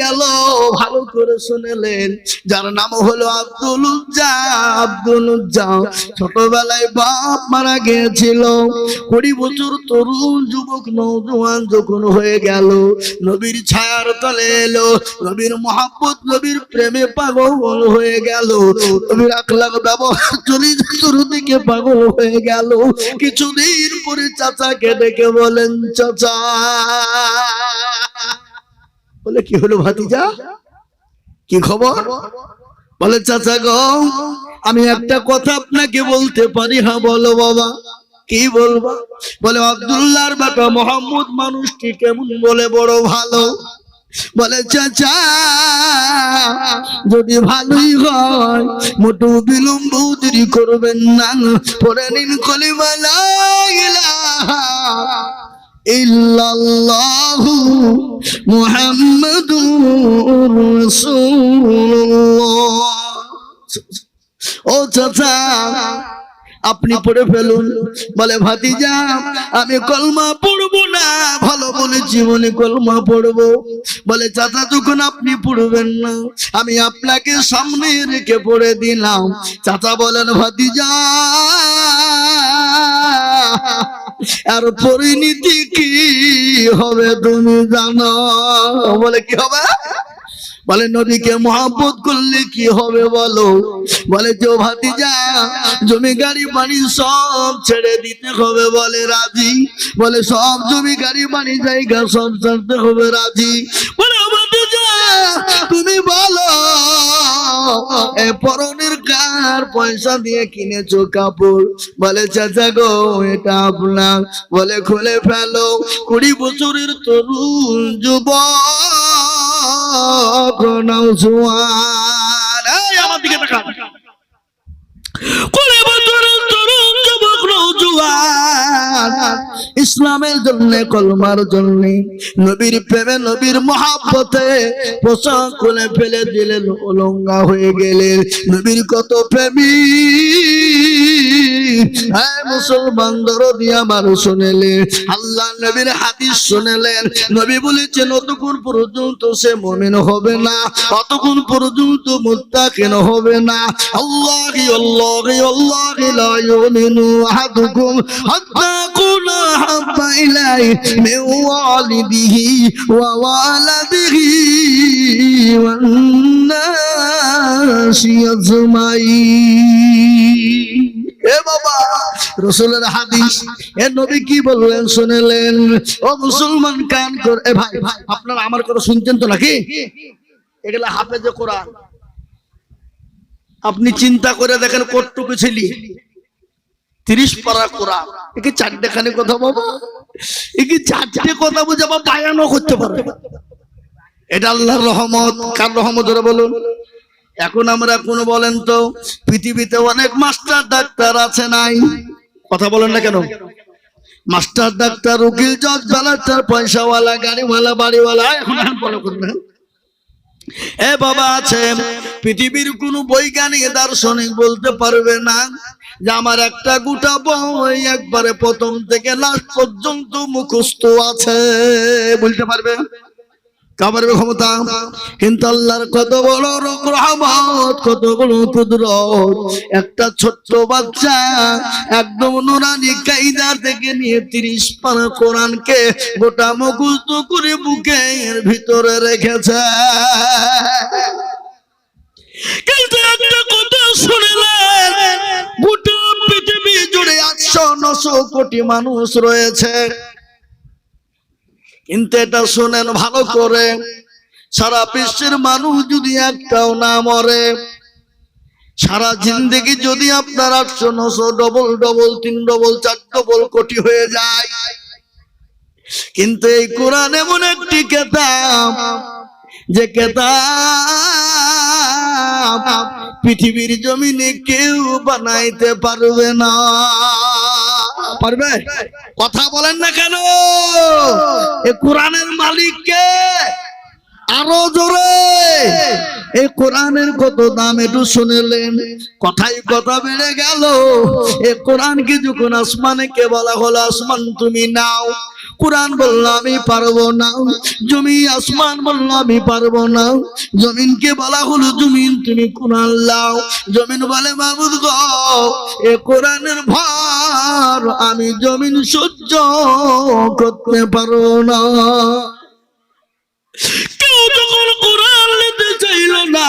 গেল, ভালো করে শুনেলেন। যার নাম হলো আব্দুল উজ্জা আব্দুল উজ্জা ছোটবেলায় বাপ মারা গিয়েছিল। কুড়ি বছর তরুণ যুবক নৌজওয়ান যখন হয়ে গেল, নবীর ছায়ার তলে এলো, নবীর মহাব্বত, নবীর প্রেমে পাগল হয়ে গেল। নবীর আখলাখ ব্যবহার চরিত্র দিকে পাগল হয়ে গেল। কিছুদিন পরে চাচাকে ডেকে বলেন, চাচা বলে, কি হলো ভাতিজা? কি খবর? বলে, চাচা গো, আমি একটা কথা আপনাকে বলতে পারি হ্যাঁ বলো বাবা। কি বলবা? বলে, আব্দুল্লাহর বেটা মোহাম্মদ মানুষটি কেমন বলে, বড় ভালো। বলে, চাচা, যদি ভালোই হয়, মোটু বিলম্ব দেরি করবেন না। পরে নিন কলিমালা ইল্লাল্লাহু মুহাম্মাদুর রাসূলুল্লাহ। ও চাচা, আপনি পড়ে ফেলুন। বলে, ভাতিজা, আমি কলমা পড়ব না, ভালো বলে জীবনে কলমা পড়ব। বলে, চাচা, যখন আপনি পড়বেন না, আমি আপনাকে সামনে রেখে পড়ে দিলাম। চাচা বলেন, ভাতিজা আর পরিণতি কি হবে তুমি জানো? বলে, কি হবে? বলে, নবীকে মহাব্বত করলে কি হবে বলো? বলে, যে ভাতিজা, জমি গাড়ি বাড়ি সব ছেড়ে দিতে হবে। বলে, রাজি? বলে, সব জমি গাড়ি বাড়ি জায়গা সব ছাড়তে হবে। রাজি? বলে তুমি বলো এ পরনের কার পয়সা দিয়ে কিনেছো কাপড়? বলে, চাচা গো, এটা আপনার। বলে, খুলে ফেলো। কুড়ি বছরের তরুণ যুব যুবক নৌজওয়ান এই আমার দিকে তাকান কুড়ি বছরের তরুণ ইসলামের জন্য, কলমার জন্য, নবীর প্রেমে, নবীর মহাব্বতে পোশাক খুলে ফেলে দিলেন অলঙ্গা হয়ে গেলেন। নবীর কত প্রেমী? হ্যাঁ মুসলমান দরদি আমার শুনেলেন, আল্লাহ নবীর হাদিস শুনেলেন। নবী বলেছেন, অতক্ষণ পর্যন্ত সে মমিন হবে না, অতক্ষণ পর্যন্ত মুত্তাকিন হবে না। আল্লাহ আল্লাহ আল্লাহ লা ইউমিনু আহাদুকুম, হাত্তা কুনা হাব্বা ইলাই মিন ওয়ালিদিহি ওয়া ওয়ালাদিহি ওয়ান নাসি আজমাইন। আপনি চিন্তা করে দেখেন কতটুকু ছিলি। তিরিশ পারা কোরআন। একে চারটে খানি কথা বাবা? একে চারটে কথা বুঝে আবার বায়ানও করতে পারবে এটা আল্লাহর রহমত। কার রহমত ধরে বলুন? এখন আমরা কোন বলেন তো, পৃথিবীতে অনেক মাস্টার ডাক্তার আছে নাই। কথা বলেন না কেন? মাস্টার ডাক্তার, উকিল, জজ ব্যালাস্টার পয়সাওয়ালা, গাড়িওয়ালা, বাড়িওয়ালা এখন? এ বাবা আছে, পৃথিবীর কোন বৈজ্ঞানিক দার্শনিক বলতে পারবে না যে আমার একটা গোটা বই একবারে প্রথম থেকে লাস্ট পর্যন্ত মুখস্থ আছে, বলতে পারবে? ক্ষমতা। কিন্তু আল্লাহর কত বড় রহমত কত বড় কুদরত। একটা ছোট্ট বাচ্চা একদম নুরানি কায়দা থেকে নিয়ে তিরিশ পারা কোরআনকে গোটা মুখস্থ করে বুকের ভিতরে রেখেছে। কিন্তু একটা কথা শুনলেন, গোটা পৃথিবী জুড়ে আটশো নশো কোটি মানুষ রয়েছে। কিন্তু এটা শোনেন ভালো করে। সারা বিশ্বের মানুষ যদি একটাও না মরে, সারা জিন্দগি যদি আপনার আটশো, নশো, ডবল ডবল, তিন, ডবল, চার, ডবল কোটি হয়ে যায়। কিন্তু এই কোরআন এমন একটি কেতাব, যে কেতাব পৃথিবীর জমিনে কেউ বানাইতে পারবে না। পারবে? কথা বলেন না কেন? এ কোরআনের মালিককে আরও জোরে। এই কোরআনের কত দাম একটু শুনেলেন? কথাই কথা বেড়ে গেল। এ কোরআন কি যখন আসমানে কে বলা হলো, আসমান তুমি নাও। কোরআন বলল, আমি পারব না। জমি আসমান বলল, আমি পারব না। জমিনকে বলা হলো, জমিন তুমি কোরআন লাও জমিন বলে মাবুদ গ, এ কোরআনের ভার আমি জমিন সহ্য করতে পারব না। কেউ যখন কোরআন নিতে চাইল না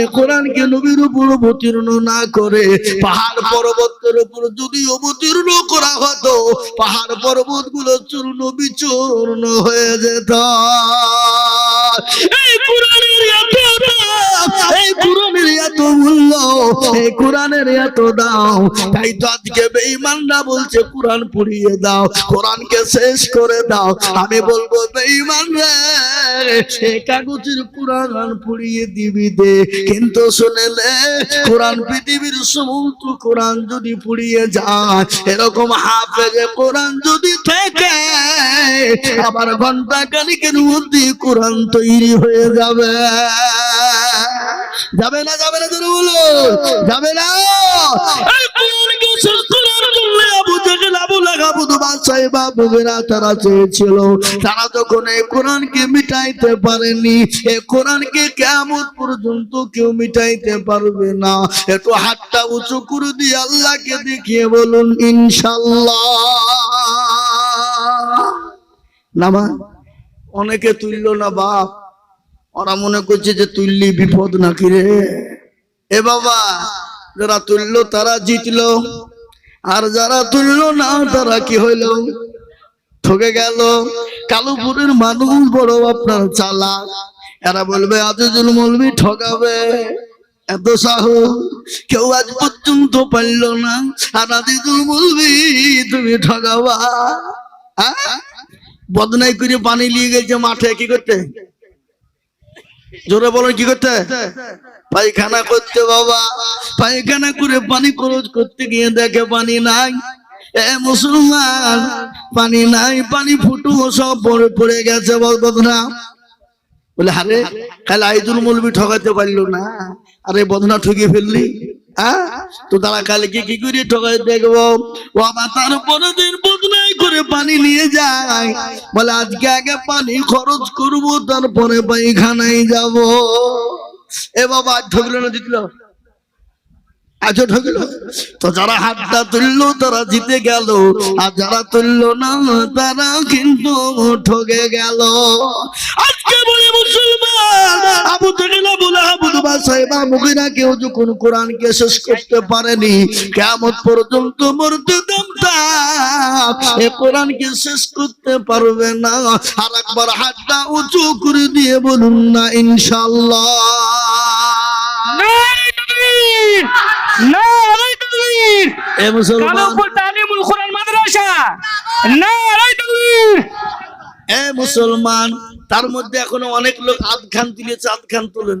এ কোরআনকে নবীর উপর অবতীর্ণ না করে পাহাড় পর্বতের উপর যদি অবতীর্ণ করা হতো, পাহাড় পর্বতগুলো চূর্ণ বিচূর্ণ হয়ে যেত। কোরআনের এত মূল্য, এই কোরআনের এত দাম। তাই তো আজকে বেঈমানরা বলছে, কোরআন পুড়িয়ে দাও, কোরআনকে শেষ করে দাও। আমি বলব, বেঈমান রে এ কাগজের কোরআন পুড়িয়ে দিবি দে। কিন্তু শুনেলে, কোরআন পৃথিবীর সমস্ত কোরআন যদি পুড়িয়ে যায়, এরকম হাফেজে কোরআন যদি থেকে, আবার ঘণ্টা কানিকের মধ্যে কোরআন তৈরি হয়ে যাবে। যাবে না যাবে না ধরে বলো। যাবে না। তারা তারা পারেনি কোরআনকে কেমন কেউ পারবে না। হাতটা উঁচু করে দিয়ে দেখিয়ে বলুন, ইনশাল্লাহ। নামা অনেকে তুলল না, বাপ। ওরা মনে করছে যে তুললি বিপদ নাকি রে? এ বাবা, যারা তুললো তারা জিতলো, আর যারা তুললো না তারা কি হইল? ঠকে গেল। কালুপুরের মানুষ বড় আপনার চালা এরা বলবে, আজিজুল মলবি ঠকাবে। এত সাহস, কেউ আজ পর্যন্ত পারল না। আর আজিজুল মলবি, তুমি ঠকাবা। হ্যাঁ? বদনাই করে পানি নিয়ে গেছে মাঠে, কি করতে? জোরে বলো কি করতে? পায়খানা করতে বাবা। পায়খানা করে পানি খরচ করতে গিয়ে দেখে পানি নাই। এ মুসলমান, পানি নাই, পানি ফুটু, সব পড়ে পড়ে গেছে বদনা। বলে, হারে, কাল আইদুল মলবি ঠকাতে পারল না। আরে বদনা ঠকিয়ে ফেললি। তো তারা কালকে কি করে ঠকাই দেখব? বাবা দিন বদনাই করে পানি নিয়ে যায়। বলে, আজকে আগে পানি খরচ করব, তারপরে পায়খানায় যাব। এ বাবা, ঠকলো না, জিতলো? আজও ঠকলো তো যারা হাতটা তুললো, তারা জিতে গেল। আর যারা তুললো না, তারা কিন্তু ঠকে গেল। আজকে বলে মুসলমান, আবু পর্যন্ত শেষ করতে পারবে না। আর একবার হাতটা উঁচু করে দিয়ে বলুন না ইনশাল্লাহ নারাই তাকবীর এ মুসলমান। কালুপুর তালিমুল কোরআন মাদ্রাসা। নারাই তাকবীর এ মুসলমান তার মধ্যে এখনও অনেক লোক আধ খান তুলেছে আধ খান তুলেন।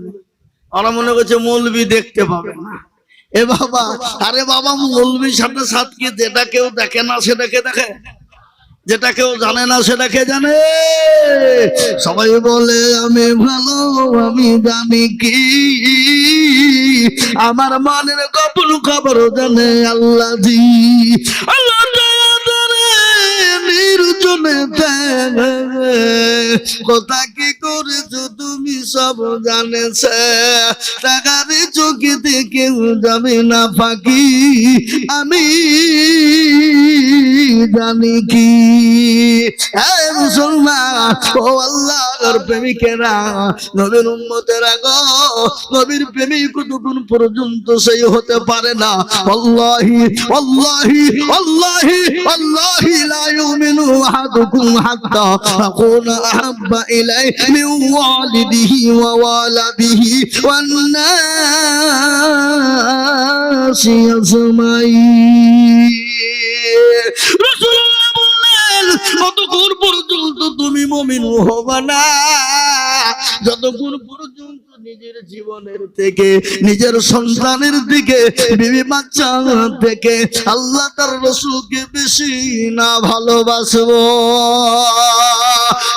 ওরা মনে করছে মৌলবি দেখতে পাবে না। এ বাবা আরে বাবা মৌলবির সাথে সাথকে যেটা কেউ দেখে না সেটাকে দেখে? যেটা কেউ জানে না সেটাকে জানে? সবাই বলে আমি ভালো আমি জানি কি? আমার মানের কপুল খবর জানে আল্লাহ জি আল্লাহ জানে নির্জনে কথা কি করেছ তুমি সব জানেছে? টাকার চোখেতে কেউ যাবে না ফাঁকি। আমি জানি কি। আল্লাহ পর্যন্ত সেই হতে পারে না। আল্লাহি আল্লাহি أحب إليه من والده ووالده والناس أجمعين রাসূলুল্লাহ বললেন কতক্ষণ পর্যন্ত তুমি মমিন হবে না যতক্ষণ পর্যন্ত নিজের জীবনের থেকে, নিজের সন্তানের দিকে বিবি বাচ্চা থেকে আল্লাহ তার রসুলকে বেশি না ভালোবাসবো।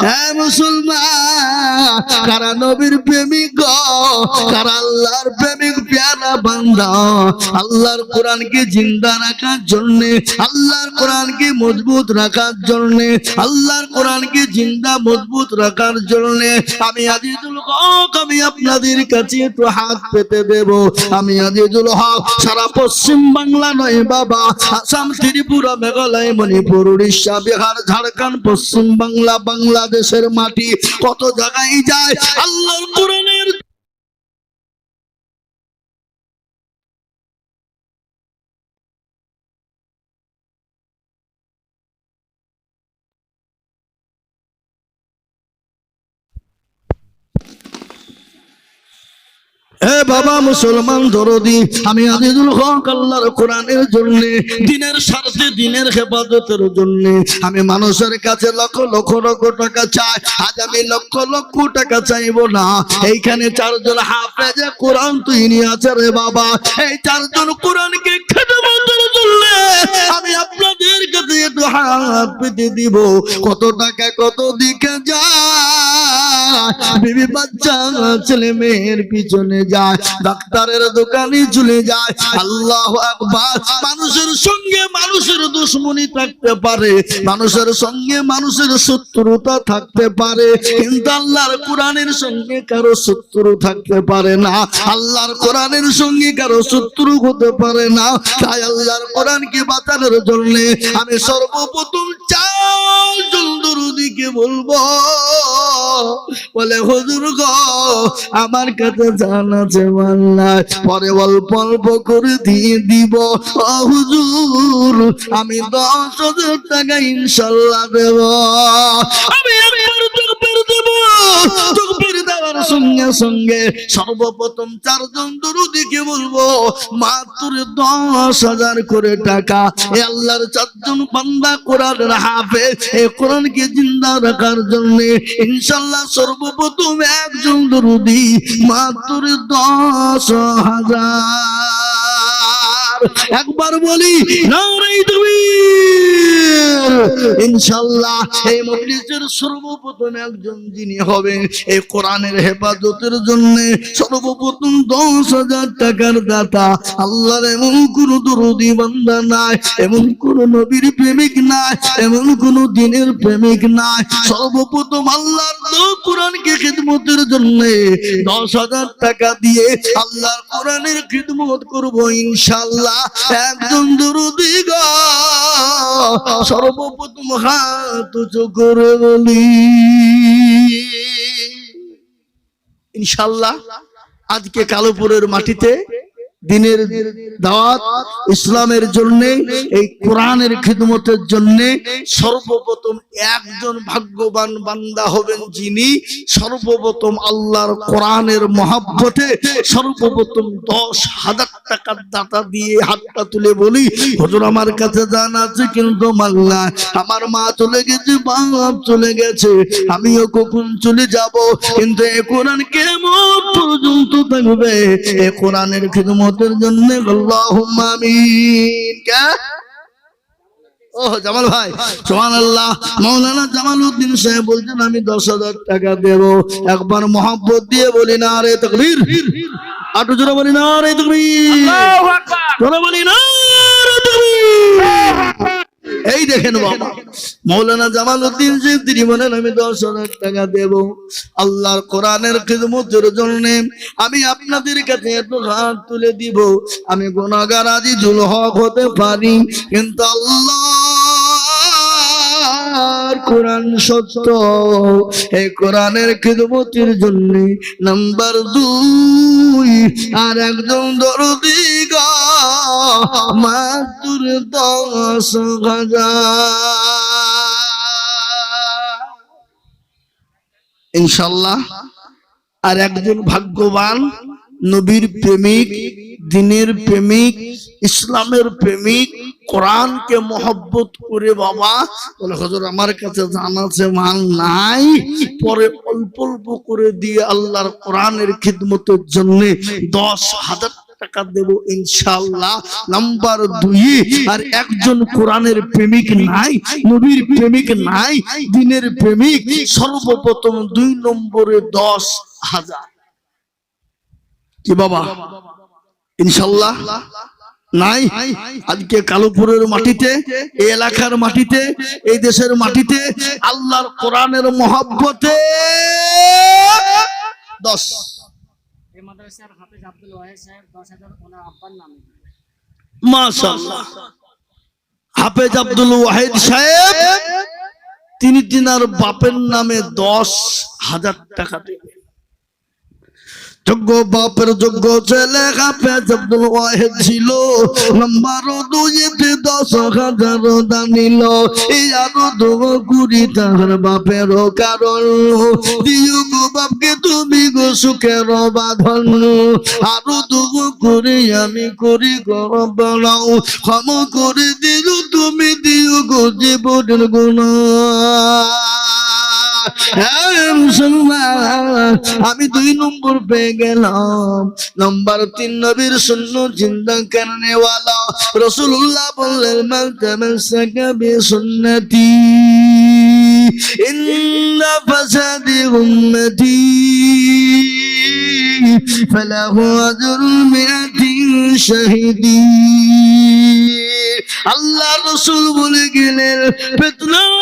হ্যাঁ মুসলমান, কারা নবীর প্রেমিক কারা আল্লাহর প্রেমিক প্যারা বান্দা? আল্লাহর কোরআনকে জিন্দা রাখার জন্য, আল্লাহর কোরআনকে মজবুত রাখার জন্য, আল্লাহর কোরআনকে জিন্দা মজবুত রাখার জন্য আমি আজিজুল আমি আপনাদের কাছে একটু হাত পেতে দেব। আমি আজিজুল হক, সারা পশ্চিম বাংলা নয় বাবা, আসাম, ত্রিপুরা, মেঘালয়, মণিপুর, উড়িষ্যা, বিহার, ঝাড়খণ্ড, পশ্চিম বাংলা, বাংলাদেশের মাটি কত জায়গায় যায়? আল্লাহর কোরআনের বাবা মুসলমান দরদি, আমি আজিজুল হক আল্লাহর কোরআনের জন্য, দিনের স্বার্থে দিনের হেফাজতের জন্য, আমি মানুষের কাছে লক্ষ লক্ষ লক্ষ টাকা চাই, আজ আমি লক্ষ লক্ষ টাকা চাইব না। এইখানে চারজন হাফেজে কোরআন তুই নিয়ে আছে রে বাবা, এই চারজন কোরআনকে খেদমতের জন্য আমি আপনাদের কাছে একটু হাত পেতে দিব। কত টাকা কত দিকে যায়? বিবি বাচ্চা ছেলে মেয়ের পিছনে যায়। ডাক্তারের দোকানে চলে যায়। আল্লাহ মানুষের সঙ্গে মানুষের দুশ্মনী থাকতে পারে। মানুষের সঙ্গে মানুষের শত্রুতা থাকতে পারে। কিন্তু আল্লাহর কোরআনের সঙ্গে কারও শত্রু থাকতে পারে না। আল্লাহর কোরআনের সঙ্গে কারও শত্রু হতে পারে না। তাই আল্লাহর কোরআনকে বাঁচানোর জন্য আমি সর্বপ্রথম চারজন দুরুদিকে বলব। বলে, হুজুর গো, আমার কাছে জান আছে মাল্লা পরে অল্প অল্প করে দিয়ে দিব। হুজুর, আমি দশ হাজার টাকা ইনশাল্লাহ দেব। আমি সঙ্গে সঙ্গে সর্বপ্রথম চারজন দুরুদিকে বলব, মাত্র দশ হাজার করে টাকা। এ আল্লাহর চারজন বান্দা কোরআনের হাফেজ, এ কোরআনকে জিন্দা রাখার জন্য ইনশাল্লাহ সর্বপ্রথম একজন দুরুদি, মাত্র দশ হাজার। একবার বলি ইনশাল্লাহ এই মজলিসের সর্বপ্রথম একজন যিনি হবেন, এই কোরআনের হেফাজতের জন্য সর্বপ্রথম দশ হাজার টাকার দাতা। আল্লাহর এমন কোন দরদি বান্দা নাই, এমন কোন নবীর প্রেমিক নাই, এমন কোন দিনের প্রেমিক নাই। সর্বপ্রথম আল্লাহর কোরআনকে খিদমতের জন্য দশ হাজার টাকা দিয়ে আল্লাহর কোরআনের খিদমত করব ইনশাল্লাহ। একজন দরদি সর্বপ্রথম হাত বলি। ইনশাল্লাহ আজকে কালোপুরের মাটিতে দিনের দাওয়াত ইসলামের জন্য, এই কোরআনের খিদমতের জন্য সর্বপ্রথম একজন ভাগ্যবান বান্দা হবেন যিনি সর্বপ্রথম আল্লাহর কোরআনের মহাব্বতে সর্বপ্রথম দশ হাজার টাকার দাতা দিয়ে হাতটা তুলে বলি, হুজুর, আমার কাছে জান আছে কিন্তু মাল্লা, আমার মা চলে গেছে, বাপ চলে গেছে, আমিও কখন চলে যাব? কিন্তু এ কোরআন কেমন পর্যন্ত থাকবে? এ কোরআনের খিদমতের জন্য আমিন। কে? ও জামাল ভাই সোহান আল্লাহ মৌলানা জামাল উদ্দিন সাহেব বলছেন আমি দশ হাজার টাকা দেব। একবার দিয়ে বলি না রে তকবীর। আটু জোরে বলি না রে তকবীর। জোরে বলি না রে তকবীর। এই দেখেন বাবা, মৌলানা জামাল উদ্দিন তিনি বলেন, আমি দশ হাজার টাকা দেব আল্লাহর কোরআনের খিদমতের জন্য আমি আপনাদের কাছে এত হাত তুলে দিব, আমি গুণাগার আজি হক হতে পারি, কিন্তু আল্লাহ আর কোরআন সত্য। এই কোরআনের খিদমতির জন্য নাম্বার দুই আর একজন দরদি গা, মাতুর দশ ইনশাল্লাহ আর একজন ভাগ্যবান নবীর প্রেমিক, দিনের প্রেমিক, ইসলামের প্রেমিক কোরআনকে মহব্বত করে বাবা, বলে, হজর, আমার কাছে জানা আছে মাল নাই। পরে অল্প অল্প করে দিয়ে আল্লাহর কোরআনের খিদমতের জন্য দশ হাজার একজন প্রেমিক নাই, নবীর প্রেমিক নাই, দিনের প্রেমিক, সর্বপ্রথম দুই নম্বরে দশ হাজার। কি বাবা? ইনশাল্লাহ নাই। আজকে কালোপুরের মাটিতে এই এলাকার মাটিতে এই দেশের মাটিতে আল্লাহর কোরআনের মহাব্বতে দশ। হাফেজ আব্দুল ওয়াহিদ সাহেব তিনি তিনার বাপের নামে দশ হাজার টাকা দেবেন যোগ্য বাপের যোগ্য ছেলে হাফেজ আব্দুল ওয়াহিদ ছিল। নাম্বার দুইতে দশ হাজার দানিল এই আরও দু কুড়ি তাহার বাপের কারণ। দিও গো বাপকে তুমি গো সুখের বাঁধন। আরও দু কুড়ি আমি করি গড়াও ক্ষম করে দিও তুমি দিও গো জীবনের গুণা। আমি দুই নম্বর পেয়ে গেলাম নম্বর তিন নবীর শূন্য চিন্তা করনে वाला রসুল্লাহ বললেন মান তামাসাকা বিসুন্নতি ইন্ন ফাসাদি উম্মতি فله أجر مئة شهيدين আল্লাহ রসুল বলে গেলেন পেতনার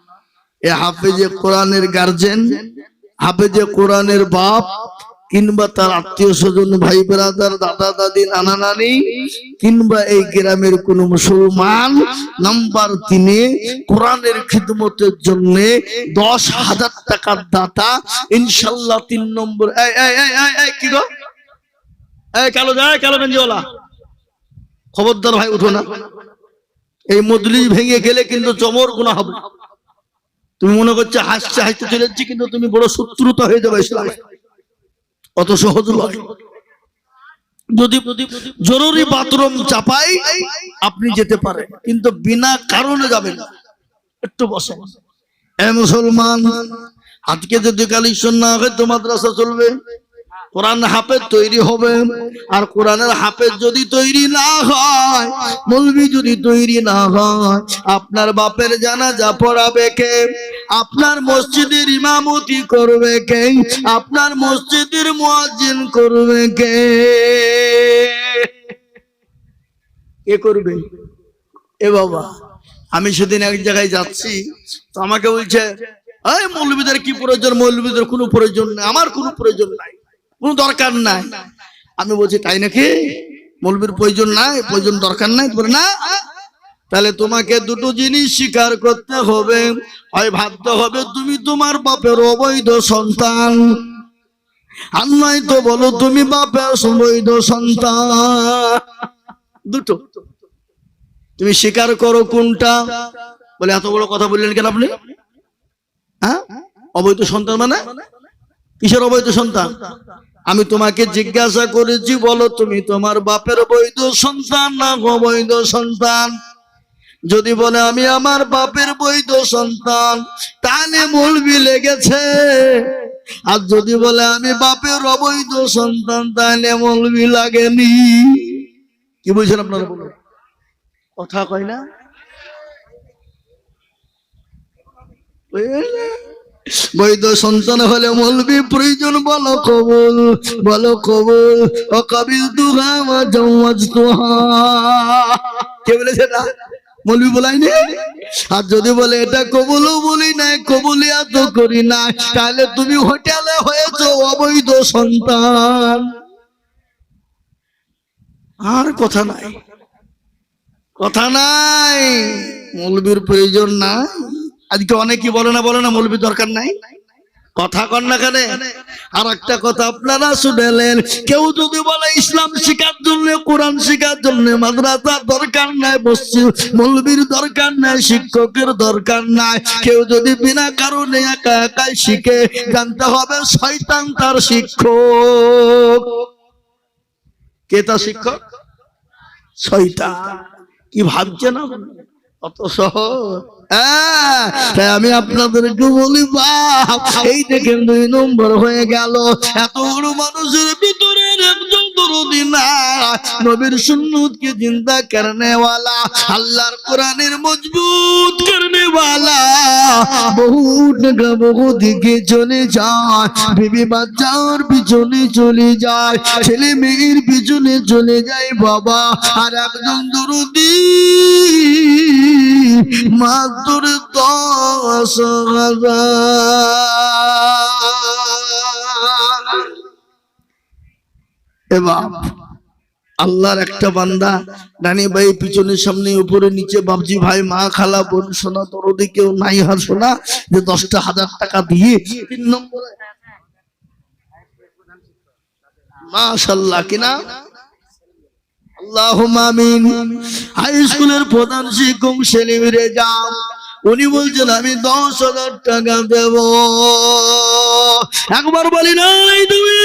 এ হাফেজে কোরআনের গার্জেন, হাফেজে কোরআনের বাপ, কিংবা তার আত্মীয় স্বজন, ভাই ব্রাদার, দাদা, দাদি, নানা, নানি, কিংবা এই গ্রামের কোন মুসলমান, নাম্বার তিনে কোরআনের খিদমতের জন্য দশ হাজার টাকার দাতা, ইনশাল্লাহ তিন নম্বর কি কালো যায় কালো গঞ্জিওয়ালা খবরদার ভাই, উঠো না। এই মজলিস ভেঙে গেলে কিন্তু চমর গুণা হবে। তুমি মনে করছ হাসছে, হাসতে চলেছি, কিন্তু তুমি বড় শত্রুতা হয়ে যাবে ইসলাম। অত সহজ যদি জরুরি বাথরুম চাপাই, আপনি যেতে পারেন, কিন্তু বিনা কারণে যাবেন। একটু বসে এ মুসলমান, আজকে যদি কালেকশন না হয় তো মাদ্রাসা চলবে। কোরআন হাফেজ তৈরি হবে আর কোরআনের হাফেজ যদি তৈরি না হয় মৌলবি যদি তৈরি না হয় আপনার বাপের জানাজা পড়াবে কে? আপনার মসজিদের ইমামতি করবে কে? আপনার মসজিদের মুয়াজ্জিন করবে কে? কে করবে? এ বাবা আমি সেদিন এক জায়গায় যাচ্ছি তো আমাকে বলছে এই মৌলবীদের কি প্রয়োজন? মৌলবীদের কোনো প্রয়োজন নাই আমার কোনো প্রয়োজন নাই। কোনো দরকার নাই। আমি বলছি, তাই নাকি? মৌলবীর প্রয়োজন নাই, প্রয়োজন দরকার নাই? বলে, না। তাহলে তোমাকে দুটো জিনিস স্বীকার করতে হবে। হয় ভাবতে হবে, তুমি তোমার বাপের অবৈধ সন্তান। আর নয় তো বলো, তুমি বাপের অবৈধ সন্তান। দুটো। তুমি স্বীকার করো কোনটা? বলে, এত বড় কথা বললেন কেন আপনি? হ্যাঁ? অবৈধ সন্তান মানে? কিসের অবৈধ সন্তান? আমি তোমাকে জিজ্ঞাসা করেছি, বলো তুমি তোমার বাপের বৈধ সন্তান না অবৈধ সন্তান? যদি বলে আমি আমার বাপের বৈধ সন্তান, তাহলে মলবি লেগেছে। আর যদি বলে আমি বাপের অবৈধ সন্তান, তাহলে মলবি লাগেনি। কি বলছেন আপনারা বলুন? কথা কয় না? বৈধ সন্তান হলে মলবি প্রয়োজন, বলো কবুল বলো কবুল। ও কবিল কে বলেছে না মলবি আর যদি বলে এটা কবুলও বলি নাই কবুলিয়া তো করি না তাহলে তুমি হোটেলে হয়েছো অবৈধ সন্তান। আর কথা নাই। কথা নাই। মলবির প্রয়োজন না আজকে অনেকে বলে না বলে না মৌলবীর দরকার নাই। কথা কর না কেন? আর একটা কথা আপনারা শুনেলেন, কেউ যদি বলে ইসলাম শিখার জন্য, কোরআন শিখার জন্য মাদ্রাসার দরকার নাই, মসজিদ মৌলবীর দরকার নাই, শিক্ষকের দরকার নাই, কেউ যদি বিনা কারণে একা একাই শিখে, জানতে হবে শয়তান তার শিক্ষক। কে তার শিক্ষক? শয়তান। কি ভাবছে না? অত আমি আপনাদেরকে বলি বাপ এই দেখেন দুই নম্বর হয়ে গেল। এত বড় মানুষের ভিতরে একজন দরদি নবীর সুন্নত কে জিন্দা করনেওয়ালা, আল্লাহর কোরআনের মজবুত করনেওয়ালা। বহুত টাকা বহু দিকে চলে যায়, বিবি বাচ্চার পিছনে চলে যায়, ছেলে মেয়ের পিছনে চলে যায় বাবা। আর একজন দুরুদি মাতুর দশ হাজার। এবার আল্লাহর একটা বান্দা ডানি ভাই পিছনের সামনে, উপরে নিচে বাবজি ভাই, মা খালা, বোন সোনা দরদি কেউ নাই হার সোনা, যে দশটা হাজার টাকা দিয়ে তিন নম্বরে হাই স্কুলের প্রধান শিক্ষক সেলিম রেজা, উনি বলছেন, আমি দশ হাজার টাকা দেব। একবার বলি, নাই তুমি।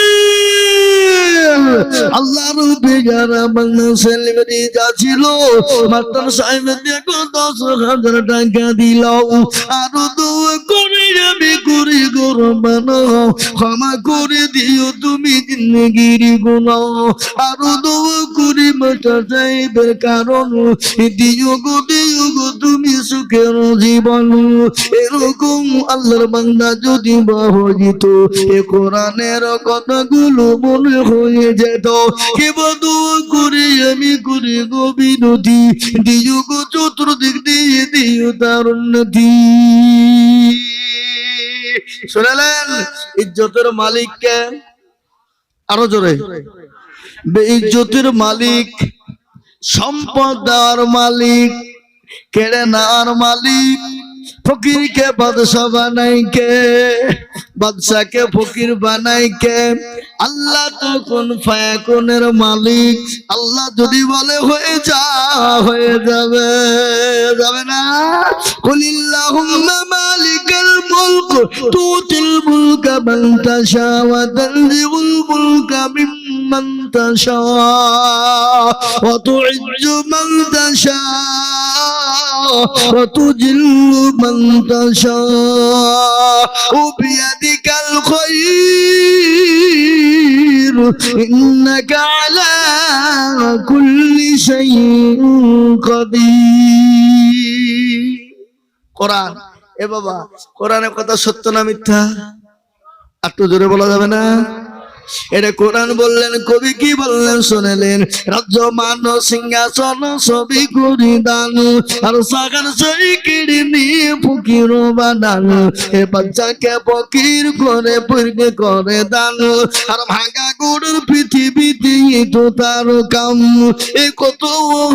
আল্লাহ রূপে যারা বাংলা সেলিম রেজা ছিল। সাহেব দেখো দশ হাজার টাকা দিল। করে করে ক্ষমা করে দিও তুমি জিন্দগির করি সাহেবের কারণ। দিও গো দিও গো, তুমি সুখের জীবন। এরকম আল্লাহর বান্দা যদি বাহিত এ কোরআনের কথাগুলো মনে হয়ে যেত। কেবল দোয়া করি আমি করি চতুর্দিক দিয়ে, দিও তার শুনলেন? ইজ্জতের মালিককে? আরও জোরে। বেইজ্জতের মালিক সম্পদ দেওয়ার মালিক, কেড়ে নেওয়ার মালিক। ফকিরকে বাদশা বানাই কে বাদশাকে ফকির বানাই কে আল্লাহ তো কোন ফায়াকুনের মালিক, আল্লাহ যদি বলে হয়ে যা, হয়ে যাবে যাবে না। কুলিল্লাহুম্মা মালিকাল মুলক, তুতিল মুলকা মান তাশা ওয়া তানজিউল মুলকা মিম্মান তাশা ওয়া তুইজ্জু মান তাশা ওয়া তুজিল্লু মান তাশা وبيدك الخير إنك على كل شيء قدير কোরআন এ বাবা কোরআনের কথা সত্য না মিথ্যা একটু জোরে বলা যাবে না এটা কোরআন বললেন, কবি কি বললেন শুনেলেন? রাজ্য মান সিংহাসন সবই করি দান, আর সাগার সই কিড়ি নিয়ে ফকির বানান। এ বাচ্চাকে ফকির করে পুরকে করে দান, আর ভাঙা গুড়ের পৃথিবীতে তো তার কাম। এ কত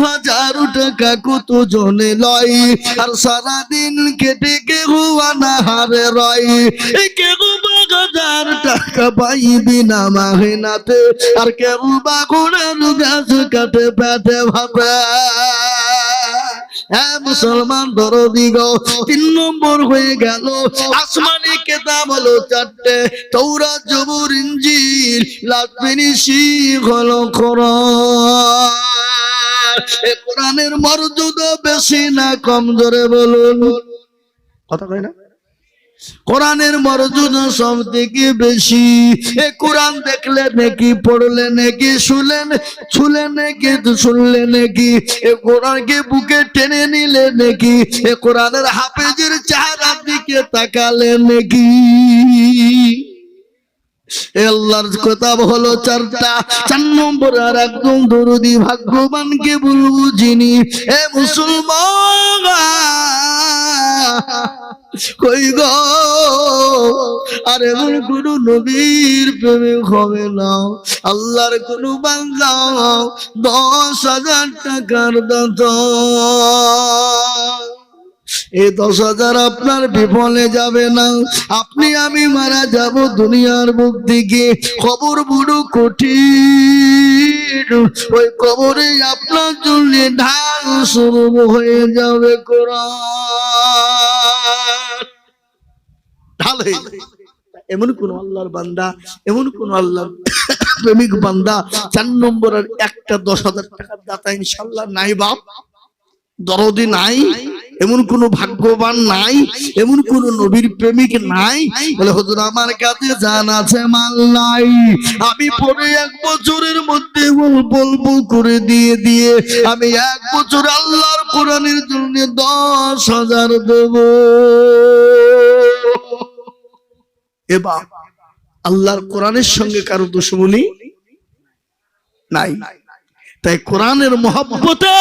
হাজার টাকা কত জনে লয়, আর সারাদিন কেটে কেহ আনাহারে রয়। এ কেহ হাজার টাকা পাইবি না আর কেউ বা গাছ কাটে পেটে ভাবে হ্যাঁ মুসলমান ধরো দিগ তিন নম্বর হয়ে গেল। আসমানি কেতাব হলো চারটে তৌরা জবুর ইঞ্জিল লাতমিনি, শিখ হলো কোরআনের মর্যাদা বেশি না কম জোরে বলুন। কথা কয় না? কোরআনের মর্যাদা সব থেকে বেশি। এ কোরআন দেখলে নাকি, পড়লে নাকি শুলেন শুলে নাকি, শুনলে নাকি। এ কোরআনকে বুকে টেনে নিলে নাকি। এ কোরআনের হাফেজের চেহারা দিকে তাকালেন কি এ আল্লাহর কথা হলো চারটা, চার নম্বর আর একদম দরুদি ভাগ্যবানকে বলব যিনি এ মুসলমান কই গো? আর এমন কোন নবীর প্রেমে হবে না। আল্লাহর কোন বান্দা দশ হাজার টাকার দাতা এই দশ হাজার আপনার বিফলে যাবে না। আপনি আমি মারা যাব দুনিয়ার মুখ দিকে। খবর বড় কঠিন। ওই কবরে আপনার জন্য ঢাল শুরু হয়ে যাবে কোরআন। ঢাল। এমন কোন আল্লাহর বান্দা, এমন কোন আল্লাহর প্রেমিক বান্দা, চার নম্বরের একটা দশ হাজার টাকার দাতা ইনশাল্লাহ নাই বাপ। দরদি নাই, এমন কোন ভাগ্যবান নাই, এমন কোন নবীর প্রেমিক নাই। বলে, হুজুর, আমার কাছে জান আছে, মাল নাই। আমি পরে এক বছরের মধ্যে অল্প করে দিয়ে দিয়ে আমি এক বছর আল্লাহর কোরআনের জন্য দশ হাজার দেব। এবার আল্লাহর কোরআনের সঙ্গে কারও দুশ্মনী নাই। তাই কোরআনের মহব্বতে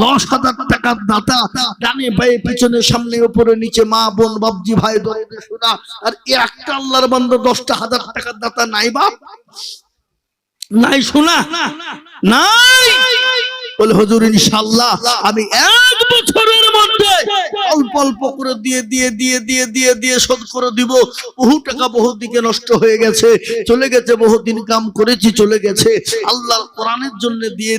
দশ হাজার টাকার দাতা ডানে পায়ে পিছনে সামনে উপরে নিচে মা, বোন বাবজি ভাই আর একটা আল্লাহর বান্দা দশটা হাজার টাকার দাতা নাই বাপ? নাই শোনা নাই? বলে, হজুর ইনশাল্লাহ আমি এক বছরের মধ্যে অল্প অল্প করে দিয়ে দিয়ে দিয়ে দিয়ে দিয়ে দিয়ে শোধ করে দিব। বহু টাকা বহু দিকে নষ্ট হয়ে গেছে। চলে গেছে বহু দিন কাম করেছি, চলে গেছে। আল্লাহ কোরআনের জন্য দিয়ে